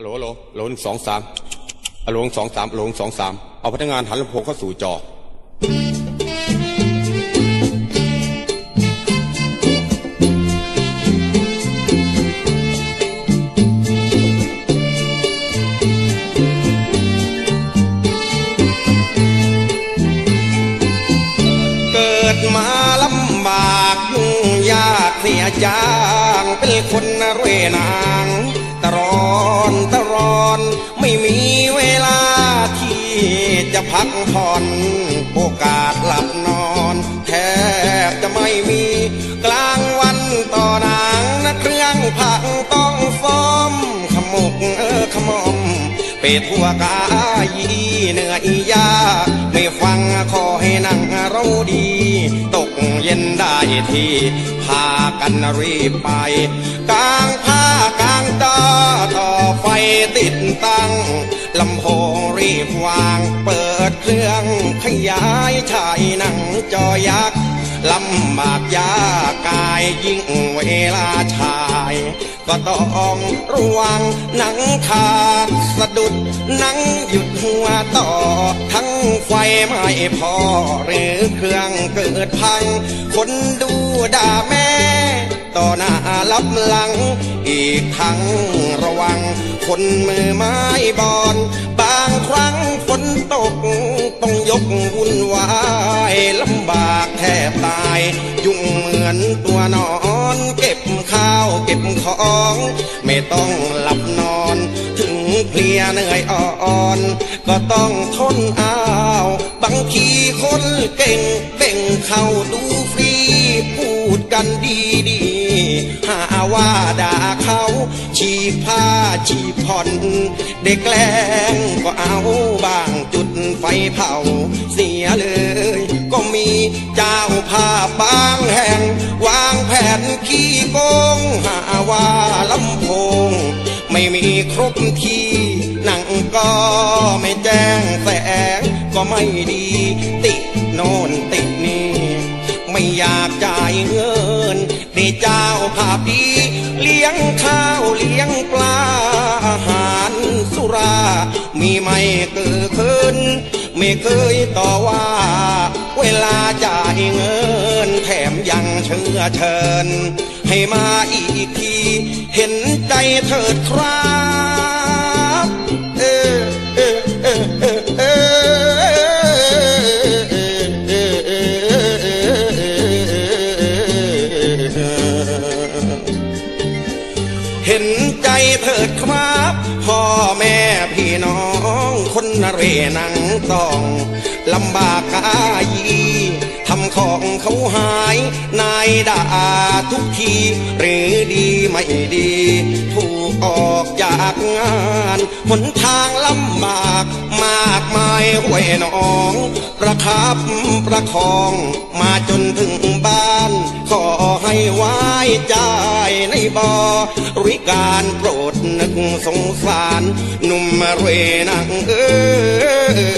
โหลโหลโหลงสองสามโหลหนึ่งสองสามโหลหนึ่งสองสามเอาพนักงานหันลำโพงเข้าสู่จอเกิดมาลำบากยุ่งยากเสียจางเป็นคนเรนา พักผ่อน โอกาสหลับนอน แทบจะไม่มี กลางวันต่อนางนะเครื่องผักต้องฟ้อม ขมุกเออขมอม ไปทั่วกายเหนื่อยยากไม่ฟังขอให้นั่งเราดี ตกเย็นได้ที่พากันรีบไป กลางผ้ากลางตาต่อไฟติดตั้ง ลำโพงรีบวาง เปิดเครื่องขยายฉายหนังจอยักษ์ลำบากยากกายยิ่งเวลาชาย ก็ต้องระวังหนังขาดสะดุดหนังหยุดหัวต่อ ทั้งไฟไม่พอ หรือเครื่องเกิดพัง คนดูด่าแม่ ต่อหน้ารับหลัง อีกทั้ง คนมือไม้บอลบางครั้งฝนตก ต้องยกวุ่นวายลำบากแทบตาย ยุ่งเหมือนตัวนอนเก็บข้าวเก็บของ ไม่ต้องหลับนอน ถึงเพลียเหนื่อยอ่อน ก็ต้องทนเอาบางทีคนเก่งเบ่งเข้าดูฟรี พูดกันดีดีๆหาว่าด่าเขา ฉีผ้าฉีผ่อน เด็กแกล้งก็เอาบางจุดไฟเผาเสียเลย ก็มีเจ้าภาพบางแห่ง วางแผนขี้โกงหาว่าลำโพง ไม่มีครบที่หนังก็ไม่แจ้งแสงก็ไม่ดี ติดโน่นติด อยากจ่ายเงินได้เจ้าภาพดีเลี้ยงข้าวเลี้ยงปลาอาหารสุรา มีไม่เกิดขึ้น ไม่เคยต่อว่า เวลาจ่ายเงิน แถมยังเชื่อเชิญ ให้มาอีกที เห็นใจเถิดครับ เห็นใจเถิดครับ พ่อแม่พี่น้องคนเรนังต้องลำบากกายทำของเขาหาย นายด่าทุกที หรือดีไม่ดี ถูกออกจากงานหนทางลำบากมากมายห้วยหนอง ประคับประคอง มาจนถึงบ้าน ขอให้ไว้ใจ บ่อริการโปรดนึกสงสาร หนุ่มเรนังเออ